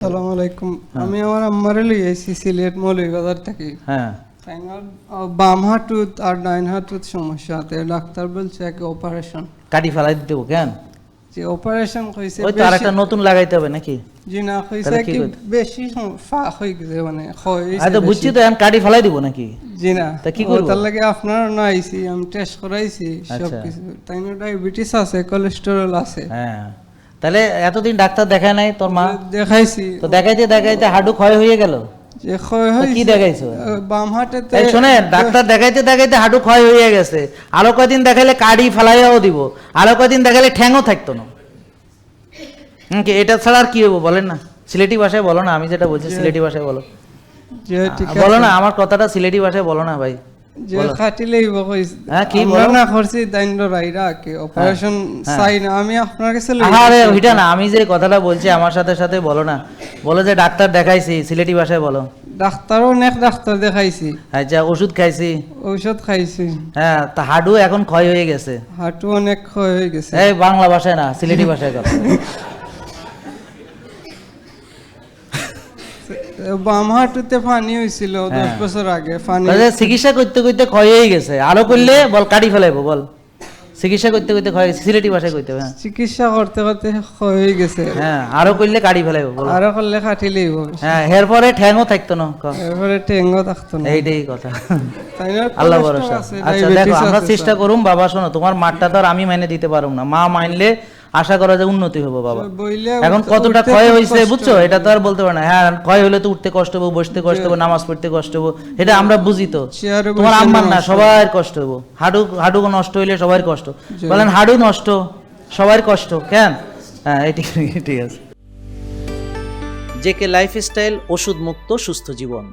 সালাম আলাইকুম আমি আমার আম্মারে সিলেট মৌলভীবাজার থেকে। হ্যাঁ। বাম হাঁটুত আর ডাইন হাঁটুত সমস্যা আছে ডাক্তার বলছে এক অপারেশন কাটি ফেলাই দিতে কেন? যে অপারেশন ওই তো আর একটা নতুন লাগাইতে হবে নাকি? জি না কি বেশি হয়ে গেছে মানে আরে বুঝছি তো এখন কাটি ফেলাই দিব নাকি? জি না। তা কি করব? তার লাগে আপনার না আইছি আমি টেস্ট করাইছি সব আচ্ছা। কিছু তাইনার ডায়াবেটিস আছে কোলেস্টেরল আছে। হ্যাঁ। তাহলে এতদিন ডাক্তার দেখায় নাই তোর মা? দেখাইছি। তো দেখাইতে দেখাইতে হাডু ক্ষয় হয়ে গেল? কি দেখাইছো? বাম এই শোনেন ডাক্তার দেখাইতে দেখাইতে হাডু ক্ষয় হয়ে গেছে। আরও কয়দিন দেখাইলে কাড়ি ফেলাইয়াও দিব। আরও কয়দিন দেখাইলে ঠ্যাংও থাকতো না। হুম, কি এটা ছাড়া আর কি হব বলেন না? সিলেটি ভাষায় বলো না আমি যেটা বলছি সিলেটি ভাষায় বলো। বলো না আমার কথাটা সিলেটি ভাষায় বলো না ভাই। যে কইছে হ্যাঁ, কি না করছি দাইন্দ্র রাইরা কি অপারেশন হ্যাঁ। চাই না আমি আপনার কাছে আরে ওইটা না আমি যে কথাটা বলছি আমার সাথে সাথে বলো না। বলো যে ডাক্তার দেখাইছি সিলেটি ভাষায় বলো। ডাক্তারও অনেক ডাক্তার দেখাইছি। আচ্ছা ওষুধ খাইছি। ঔষধ খাইছি। হ্যাঁ তা হাডু এখন ক্ষয় হয়ে গেছে। হাঁটু অনেক ক্ষয় হয়ে গেছে। এই বাংলা ভাষায় না সিলেটি ভাষায় কথা। বাম হাঁটুতে পানি হয়েছিল দশ হ্যাঁ। বছর আগে পানি চিকিৎসা করতে করতে ক্ষয় হয়ে গেছে। আরও করলে বল কাটি ফেলাইবো বল। চিকিৎসা করতে করতে ক্ষয় গেছে সিলেটি ভাষায় হবে হ্যাঁ। চিকিৎসা করতে করতে ক্ষয় হয়ে গেছে। হ্যাঁ আরও করলে কাটি ফেলাইবো বল। আরও করলে খাটিলেই হবে হ্যাঁ এরপরে ঠ্যাংও থাকতো না এরপরে টেঙ্গো থাকতো না। এইটাই কথা। আল্লাহ ভরসা। আচ্ছা দেখো আমরা চেষ্টা করুম বাবা শোনো তোমার মাঠটা তো আর আমি মাইনে দিতে পারব না। মা মাইনলে আশা করা যে উন্নতি হব বাবা। এখন কতটা উঠতে ক্ষয় হয়েছে কষ্ট বুঝছ? এটা তো আর বলতে পারো না। হ্যাঁ ক্ষয় হলে তো উঠতে কষ্ট হব বসতে কষ্ট হব নামাজ পড়তে কষ্ট হব। এটা আমরা বুঝি তো। তোমার আম্মার না সবার কষ্ট হব। হাডু হাডু নষ্ট হইলে সবার কষ্ট। বলেন হাডু নষ্ট সবার কষ্ট কেন? হ্যাঁ এই ঠিক ঠিক আছে। জেকে লাইফস্টাইল ওষুধ মুক্ত সুস্থ জীবন।